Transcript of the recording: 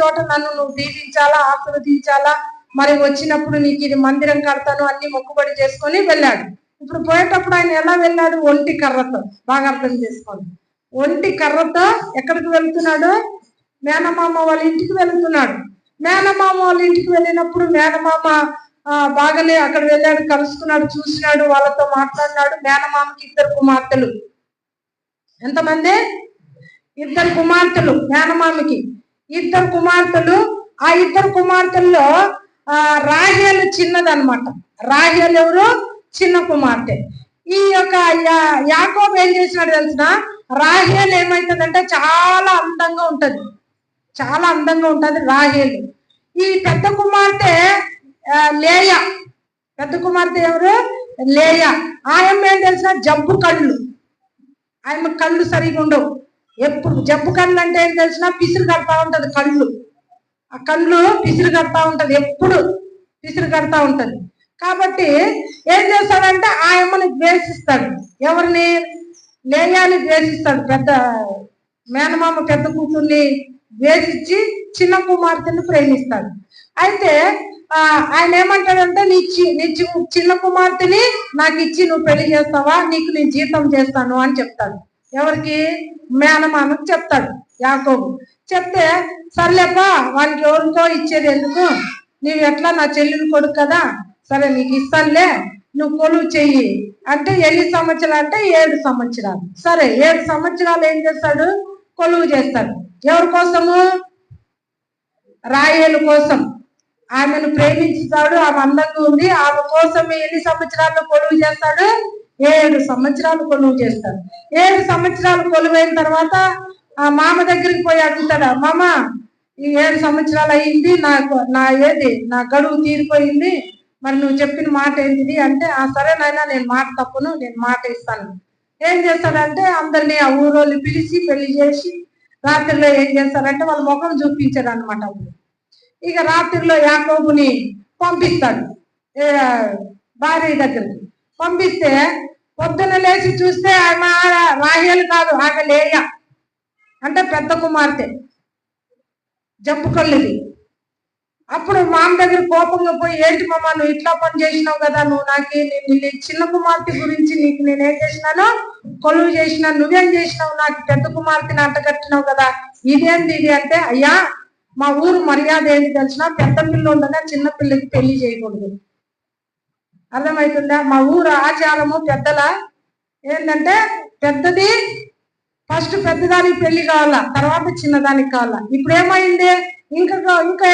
చోట నన్ను నువ్వు దీవించాలా ఆశీర్వదించాలా? మరి వచ్చినప్పుడు నీకు ఇది మందిరం కడతాను అన్ని మొక్కుబడి చేసుకొని వెళ్ళాడు. ఇప్పుడు పోయేటప్పుడు ఆయన ఎలా వెళ్ళాడు? ఒంటి కర్రతో. బాగా అర్థం చేసుకోండి. ఒంటి కర్రతో ఎక్కడికి వెళ్తున్నాడు? మేనమామ వాళ్ళ ఇంటికి వెళ్తున్నాడు. మేనమామ వాళ్ళ ఇంటికి వెళ్ళినప్పుడు మేనమామ బాగానే అక్కడ వెళ్ళాడు కలుసుకున్నాడు చూసినాడు వాళ్ళతో మాట్లాడినాడు. మేనమామకి ఇద్దరు కుమార్తెలు. ఎంతమంది? ఇద్దరు కుమార్తెలు మేనమామకి. ఇద్దరు కుమార్తెలు ఆ ఇద్దరు కుమార్తెల్లో ఆ రాహేలు చిన్నదనమాట రాహేలు ఎవరు? చిన్న కుమార్తె. ఈ యొక్క యాకోబ్ ఏం చేసినాడు తెలిసిన? రాహేలు ఏమైతుందంటే చాలా అందంగా ఉంటది. చాలా అందంగా ఉంటది రాహేలు. ఈ పెద్ద కుమార్తె లేయ. పెద్ద కుమార్తె ఎవరు? లేయ. ఆయమ్మ ఏం తెలిసిన? జబ్బు కళ్ళు. ఆయమ్మ కళ్ళు సరిగా ఉండవు. ఎప్పుడు జబ్బు కళ్ళు అంటే ఏం తెలిసినా పిసిరు కడతా ఉంటది కళ్ళు. ఆ కళ్ళు పిసిరు కడతా ఉంటది ఎప్పుడు పిసిరు కడతా ఉంటది. కాబట్టి ఏం చేస్తాడంటే ఆ అమ్మని ద్వేషిస్తాడు. ఎవరిని? లేయాన్ని ద్వేషిస్తాడు. పెద్ద మేనమామ పెద్ద కూతుర్ని ద్వేషించి చిన్న కుమార్తెని ప్రేమిస్తాడు. అయితే ఆయన ఏమంటాడంటే నీ నీ చిన్న కుమార్తెని నాకు ఇచ్చి నువ్వు పెళ్ళి చేస్తావా? నీకు నేను జీతం చేస్తాను అని చెప్తాడు. ఎవరికి? మేనమామకి చెప్తాడు యాకోబు. చెప్తే సర్లేపా వాళ్ళకి ఎవరికో ఇచ్చేది ఎందుకు? నీవు ఎట్లా నా చెల్లెలు కొడుకు కదా? సరే నీకు ఇస్తానులే నువ్వు కొలువు చెయ్యి. అంటే ఎన్ని సంవత్సరాలు అంటే ఏడు సంవత్సరాలు. సరే ఏడు సంవత్సరాలు ఏం చేస్తాడు? కొలువు చేస్తాడు. ఎవరి కోసము? రాయేలు కోసం. ఆమెను ప్రేమించుతాడు ఆమె అందంగా ఉంది. ఆమె కోసం ఎన్ని సంవత్సరాలు కొలువు చేస్తాడు? ఏడు సంవత్సరాలు కొలువు చేస్తాడు. ఏడు సంవత్సరాలు కొలువైన తర్వాత ఆ మామ దగ్గరికి పోయి అడుగుతాడు మామ ఈ ఏడు సంవత్సరాలు అయింది నాకు నా ఏది నా గడువు తీరిపోయింది మరి నువ్వు చెప్పిన మాట ఏంటిది? అంటే ఆ సరే నాయనా నేను మాట తప్పును నేను మాట ఇస్తాను. ఏం చేస్తాడంటే అందరినీ ఆ ఊరోళ్ళు పిలిచి పెళ్ళి చేసి రాత్రిలో ఏం చేస్తారంటే వాళ్ళ ముఖం చూపించాడు అనమాట ఇక రాత్రిలో యాకోబుని పంపిస్తాడు ఏ, భార్య దగ్గరికి. పంపిస్తే పొద్దున లేచి చూస్తే ఆమె రాహేలు కాదు ఆమె లేయ. అంటే పెద్ద కుమార్తె. జబ్బు అప్పుడు మామ దగ్గర కోపంగా పోయి ఏంటి మామ నువ్వు ఇట్లా పని చేసినావు కదా నువ్వు నాకు నేను నీ చిన్న కుమార్తె గురించి నీకు నేనేం చేసినానో? కొలువు చేసినా నువ్వేం చేసినావు? నాకు పెద్ద కుమార్తెని అంటగట్టినావు కదా. ఇదేంది ఇది? అంటే అయ్యా మా ఊరు మర్యాద ఏంటి తెలిసిన పెద్ద పిల్ల ఉండగా చిన్న పిల్లకి పెళ్ళి చేయకూడదు. అర్థమవుతుందా మా ఊరు ఆచారము పెద్దల? ఏంటంటే పెద్దది ఫస్ట్ పెద్దదానికి పెళ్ళి కావాలా తర్వాత చిన్నదానికి కావాలా? ఇప్పుడు ఏమైంది ఇంకా ఇంకా